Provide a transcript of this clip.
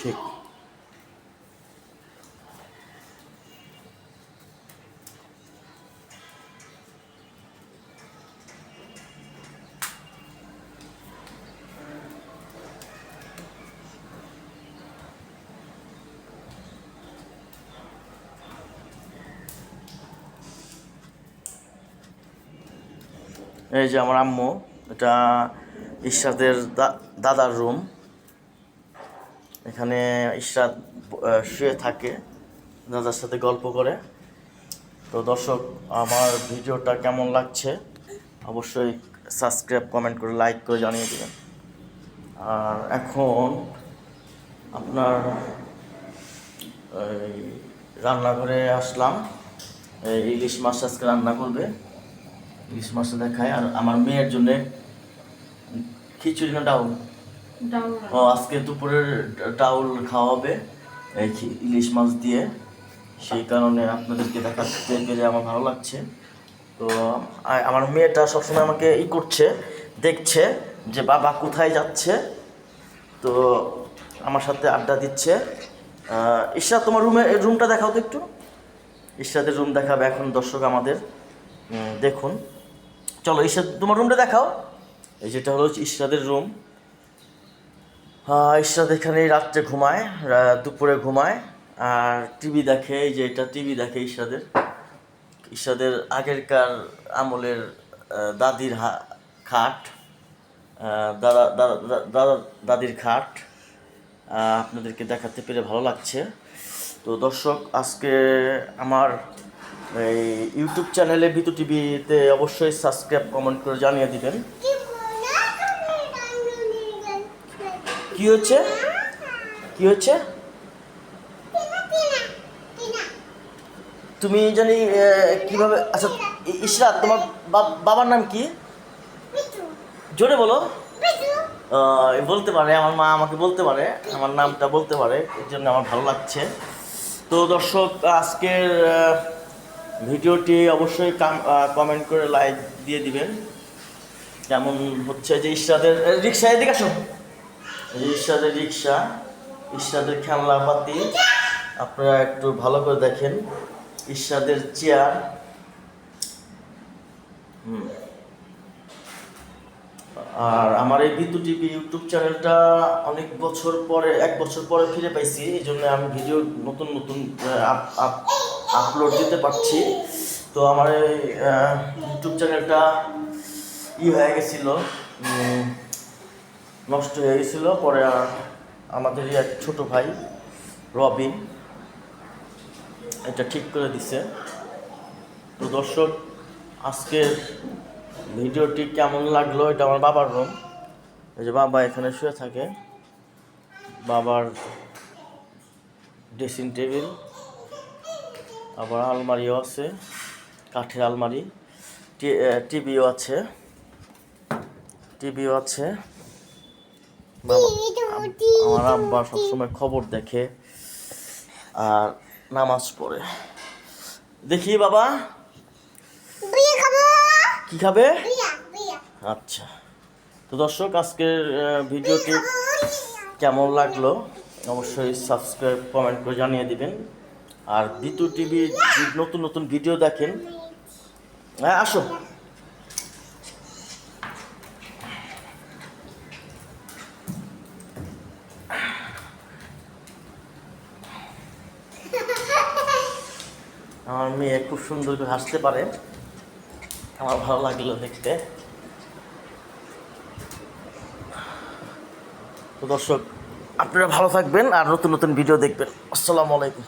ঠিক। এই যে আমার আম্মু এটা ইশরাতের দাদার রুম এখানে ইশরাত শুয়ে থাকে দাদার সাথে গল্প করে। তো দর্শক, আমার ভিডিওটা কেমন লাগছে? অবশ্যই সাবস্ক্রাইব, কমেন্ট করে লাইক করে জানিয়ে দেবেন। আর এখন আপনার, এই রান্নাঘরে আসলাম। এই ইলিশ মাছ আজকে রান্না করবে। ইলিশ মাছটা দেখায় আর আমার মেয়ের জন্যে খিচুড়ি না ডাউল? ও আজকে দুপুরের ডাউল খাওয়াবে ইলিশ মাছ দিয়ে। সেই কারণে আপনাদেরকে দেখাতে পেরে আমার ভালো লাগছে। তো আমার মেয়েটা সবসময় আমাকে ই করছে দেখছে যে বাবা কোথায় যাচ্ছে। তো আমার সাথে আড্ডা দিচ্ছে। আহ, ঈশা তোমার রুমে রুমটা দেখাও তো একটু। ঈশাদের রুম দেখাবে এখন দর্শক আমাদের। দেখুন। চলো ঈশা তোমার রুমটা দেখাও। এই যেটা হলো ইশরাদের রুম। ইশরাত এখানে রাত্রে ঘুমায় দুপুরে ঘুমায়, আর টিভি দেখে, এই যে এটা টিভি দেখে ইশরাদের ইশরাদের আগেরকার আমলের দাদির খাট দাদা দাদা দাদা, দাদির খাট আপনাদেরকে দেখাতে পেরে ভালো লাগছে। তো দর্শক, আজকে আমার এই ইউটিউব চ্যানেলে বিতু টিভিতে অবশ্যই সাবস্ক্রাইব কমেন্ট করে জানিয়ে দিবেন। কি হচ্ছে? কি হচ্ছে? তুমি জানি কীভাবে আচ্ছা ইশরাত, তোমার বাবার নাম কি? জোরে বলো। বলতে পারে, আমার মা আমাকে বলতে পারে, আমার নামটা বলতে পারে, এর জন্য আমার ভালো লাগছে। তো দর্শক, আজকের ভিডিওটি অবশ্যই কমেন্ট করে লাইক দিয়ে দিবেন। যেমন হচ্ছে যে ইশরাদের রিক্সা, এদিকে আসো। ইশরাদের রিক্সা ইশরাদের খেলনাপাতি। আপনারা একটু ভালো করে দেখেন। ইশরাদের চেয়ার আর আমার এই বিদ্যুৎ টিভি ইউটিউব চ্যানেলটা অনেক বছর পরে, এক বছর পরে ফিরে পাইছি। এই জন্য আমি ভিডিও নতুন নতুন আপলোড দিতে পারছি। তো আমার এই ইউটিউব চ্যানেলটা ই হয়ে গেছিল। নষ্ট হয়ে গেছিল। পরে আর আমাদেরই এক ছোট ভাই, রবিন, এটা ঠিক করে দিছে। তো দর্শক, আজকের ভিডিওটি কেমন লাগল? এটা আমার বাবার রুম এই যে বাবা এখানে শুয়ে থাকে। বাবার ড্রেসিং টেবিল আবার আলমারিও আছে, কাঠের আলমারি টিভিও আছে টিভিও আছে। আমার আব্বা সবসময় খবর দেখে আর নামাজ পড়ে। দেখি বাবা। কি খাবে? আচ্ছা। তো দর্শক আজকের ভিডিওটি কেমন লাগল? অবশ্যই সাবস্ক্রাইব কমেন্ট করে জানিয়ে দিবেন। আর বিতু টিভি নতুন নতুন ভিডিও দেখেন। হ্যাঁ আসো। আমার মেয়ে খুব সুন্দর করে হাসতে পারে। আমার ভালো লাগল দেখতে। তো দর্শক, আপনারা ভালো থাকবেন আর নতুন নতুন ভিডিও দেখবেন। আসসালামু আলাইকুম।